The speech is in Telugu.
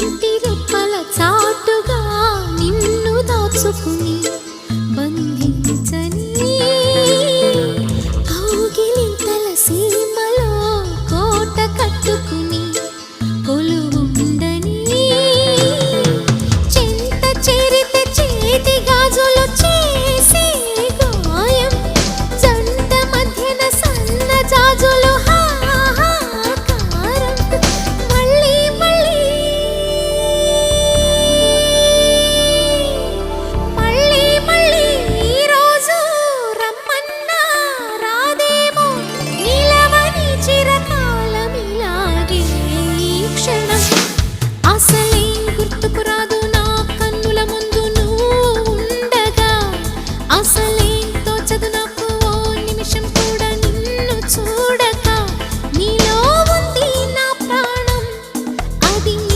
కంటి రెప్పల చాటుగా నిన్ను దాచుకు. 森林。